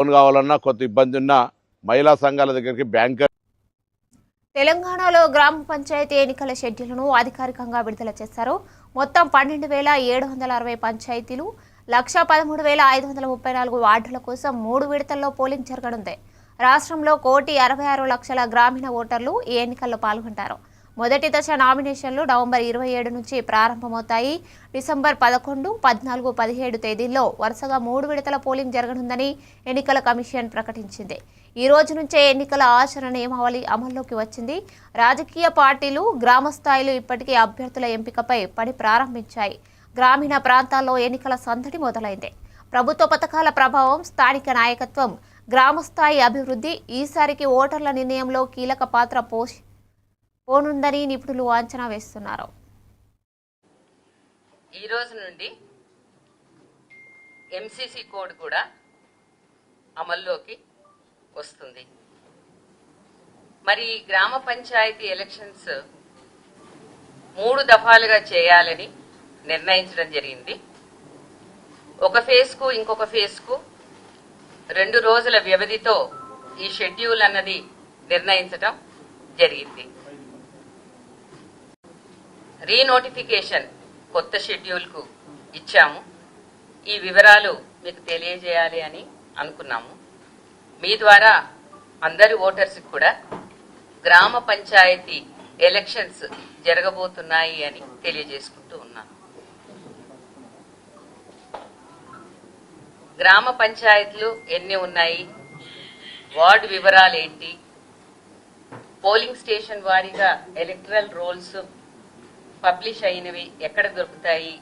Loan కావాలన్నా కొత్త ఇబ్బంది ఉన్నా మహిళా సంఘాల దగ్గరికి బ్యాంకర్ తెలంగాణలో గ్రామ పంచాయతీ ఎన్నికల షెడ్యూల్ను అధికారికంగా విడుదల చేశారు. మొత్తం పన్నెండు వేల ఏడు వందల అరవై పంచాయతీలు లక్ష పదమూడు వేల ఐదు వందల ముప్పై నాలుగు వార్డుల కోసం మూడు విడతల్లో పోలింగ్ జరగనుంది. రాష్ట్రంలో కోటి అరవై ఆరు లక్షల గ్రామీణ ఓటర్లు ఈ ఎన్నికల్లో పాల్గొంటారు. మొదటి దశ నామినేషన్లు నవంబర్ ఇరవై ఏడు నుంచి ప్రారంభమవుతాయి. డిసెంబర్ పదకొండు పద్నాలుగు పదిహేడు తేదీల్లో వరుసగా మూడు విడతల పోలింగ్ జరగనుందని ఎన్నికల కమిషన్ ప్రకటించింది. ఈ రోజు నుంచే ఎన్నికల ఆచరణ నియమావళి అమల్లోకి వచ్చింది. రాజకీయ పార్టీలు గ్రామ స్థాయిలో ఇప్పటికే అభ్యర్థుల ఎంపికపై పని ప్రారంభించాయి. గ్రామీణ ప్రాంతాల్లో ఎన్నికల సందడి మొదలైంది. ప్రభుత్వ పథకాల ప్రభావం స్థానిక నాయకత్వం గ్రామస్థాయి అభివృద్ధి ఈసారికి ఓటర్ల నిర్ణయంలో కీలక పాత్ర పోషి పోనుందని నిపుణులు అంచనా వేస్తున్నారు. ఈ రోజు నుండి ఎంసీసీ కోడ్ కూడా అమల్లోకి వస్తుంది. మరి గ్రామ పంచాయతీ ఎలక్షన్స్ మూడు దఫాలుగా చేయాలని నిర్ణయించడం జరిగింది. ఒక ఫేజ్కు ఇంకొక ఫేజ్కు రెండు రోజుల వ్యవధితో ఈ షెడ్యూల్ అన్నది నిర్ణయించడం జరిగింది. రీనోటిఫికేషన్ కొత్త షెడ్యూల్కు ఇచ్చాము. ఈ వివరాలు మీకు తెలియజేయాలి అని అనుకున్నాము. మీ ద్వారా అందరి ఓటర్స్కి కూడా గ్రామ పంచాయతీ ఎలక్షన్స్ జరగబోతున్నాయి అని తెలియజేసుకుంటూ ఉన్నాను. గ్రామ పంచాయతీలు ఎన్ని ఉన్నాయి? వార్డు వివరాలు ఏంటి పోలింగ్ స్టేషన్ వారీగా ఎలక్ట్రల్ రోల్స్ పబ్లిష్ అయినవి ఎక్కడ దొరుకుతాయి?